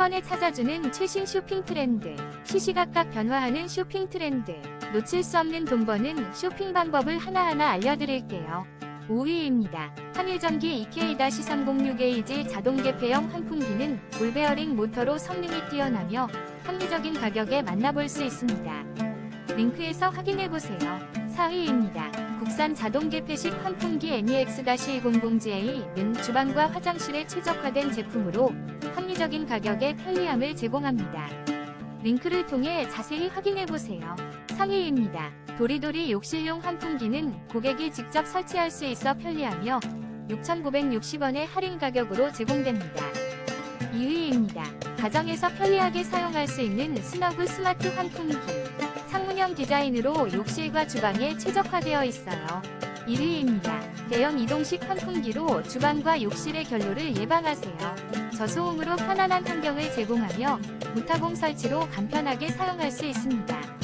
번에 찾아주는 최신 쇼핑 트렌드. 시시각각 변화하는 쇼핑 트렌드. 놓칠 수 없는 돈 버는 쇼핑 방법을 하나하나 알려드릴게요. 5위입니다. 한일전기 EK-306AG 자동 개폐형 환풍기는 볼베어링 모터로 성능이 뛰어나며 합리적인 가격에 만나볼 수 있습니다. 링크에서 확인해보세요. 4위입니다. 국산 자동 개폐식 환풍기 NEX-200GA는 주방과 화장실에 최적화된 제품으로 합리적인 가격에 편리함을 제공합니다. 링크를 통해 자세히 확인해보세요. 3위입니다. 도리도리 욕실용 환풍기는 고객이 직접 설치할 수 있어 편리하며 6,960원의 할인 가격으로 제공됩니다. 2위입니다. 가정에서 편리하게 사용할 수 있는 스너그 스마트 환풍기. 창문형 디자인으로 욕실과 주방에 최적화되어 있어요. 1위입니다. 대형 이동식 환풍기로 주방과 욕실의 결로를 예방하세요. 저소음으로 편안한 환경을 제공하며 무타공 설치로 간편하게 사용할 수 있습니다.